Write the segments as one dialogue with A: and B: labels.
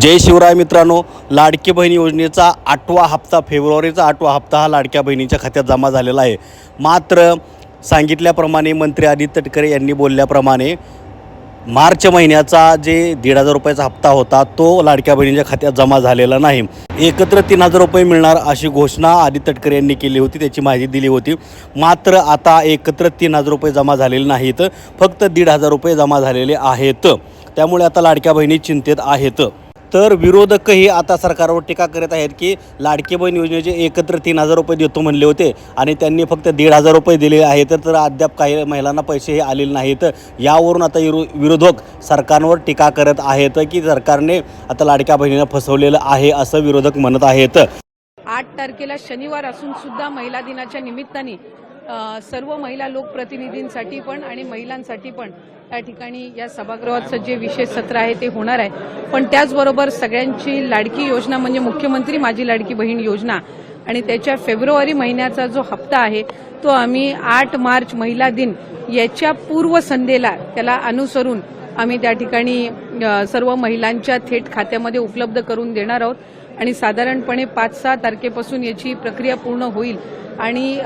A: जय शिवराय मित्रांनो लाडकी बहीण योजनेचा आठवा हप्ता फेब्रुवारीचा आठवा हप्ता हा लाडक्या बहिणीच्या खात्यात जमा झालेला आहे. मात्र सांगितल्याप्रमाणे मंत्री आदित्य तटकरे यांनी बोलल्याप्रमाणे मार्च महिन्याचा जे दीड हजार रुपयाचा हप्ता होता तो लाडक्या बहिणीच्या खात्यात जमा झालेला नाही. एकत्र तीन हजार रुपये मिळणार अशी घोषणा आदित्य तटकरे यांनी केली होती त्याची माहिती दिली होती. मात्र आता एकत्र तीन हजार रुपये जमा झालेले नाहीत फक्त दीड हजार रुपये जमा झालेले आहेत. त्यामुळे आता लाडक्या बहिणी चिंतेत आहेत. तर विरोधकही आता सरकारवर टीका करत आहेत की लाडकी बहीण योजनेचे एकत्र तीन हजार रुपये देतो म्हणले होते आणि त्यांनी फक्त दीड हजार रुपये दिले आहेत तर अद्याप काही महिलांना पैसे हे आलेले नाहीत. यावरून आता विरो विरोधक सरकारवर टीका करत आहेत की सरकारने आता लाडक्या बहिणीनं फसवलेलं आहे असं विरोधक म्हणत आहेत.
B: आठ तारखेला शनिवार असून सुद्धा महिला दिनाच्या निमित्ताने सर्व महिला लोकप्रतिनिधींसाठी पण आणि महिलांसाठी पण त्या ठिकाणी या सभागृहाचं जे विशेष सत्र आहे ते होणार आहे. पण त्याचबरोबर सगळ्यांची लाडकी योजना म्हणजे मुख्यमंत्री माझी लाडकी बहीण योजना आणि त्याच्या फेब्रुवारी महिन्याचा जो हप्ता आहे तो आम्ही आठ मार्च महिला दिन याच्या पूर्वसंध्येला त्याला अनुसरून आम्ही त्या ठिकाणी सर्व महिलांच्या थेट खात्यामध्ये उपलब्ध करून देणार आहोत. आणि साधारणपणे पाच सहा तारखेपासून याची प्रक्रिया पूर्ण होईल आणि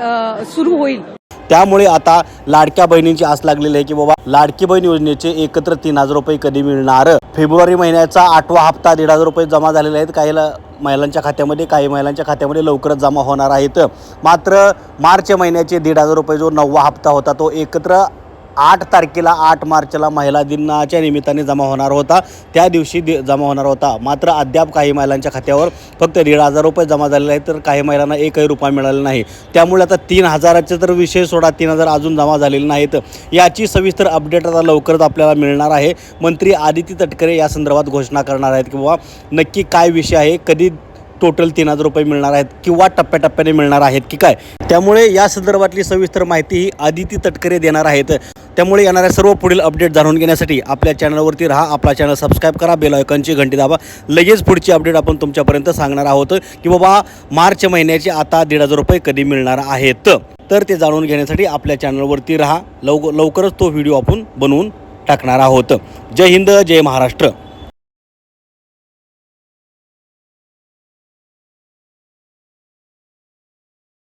B: सुरू होईल.
A: त्यामुळे आता लाडक्या बहिणींची आस लागलेली आहे की बाबा लाडकी बहीण योजनेचे एकत्र तीन हजार रुपये कधी मिळणार? फेब्रुवारी महिन्याचा आठवा हप्ता दीड हजार रुपये जमा झालेले आहेत. काही महिलांच्या खात्यामध्ये काही महिलांच्या खात्यामध्ये लवकरच जमा होणार आहेत. मात्र मार्च महिन्याचे दीड हजार रुपये जो नववा हप्ता होता तो एकत्र आठ तारखेला आठ मार्चला महिला दिनाच्या निमित्ताने जमा होणार होता. त्या दिवशी दि जमा होणार होता. मात्र अद्याप काही महिलांच्या खात्यावर फक्त दीड हजार रुपये जमा झालेले आहेत तर काही महिलांना एकही रुपया मिळाला नाही. त्यामुळे आता तीन हजाराचे तर विषय सोडा तीन हजार अजून जमा झालेले नाहीत. याची सविस्तर अपडेट आता लवकरच आपल्याला मिळणार आहे. मंत्री आदिती तटकरे या संदर्भात घोषणा करणार आहेत किंवा नक्की काय विषय आहे कधी टोटल तीन हजार रुपये मिळणार आहेत किंवा टप्प्याटप्प्याने मिळणार आहेत की काय? त्यामुळे या संदर्भातली सविस्तर माहिती ही आदिती तटकरे देणार आहेत. त्यामुळे येणाऱ्या सर्व पुढील अपडेट जाणून घेण्यासाठी आपल्या चॅनलवरती राहा आपला चॅनल सबस्क्राईब करा बेल आयकॉनची घंटी दाबा. लगेच पुढची अपडेट आपण तुमच्यापर्यंत सांगणार आहोत की बाबा मार्च महिन्याचे आता दीड हजार रुपये कधी मिळणार आहेत. तर ते जाणून घेण्यासाठी आपल्या चॅनलवरती राहा. लव लवकरच तो व्हिडिओ आपण बनवून टाकणार आहोत. जय हिंद जय महाराष्ट्र.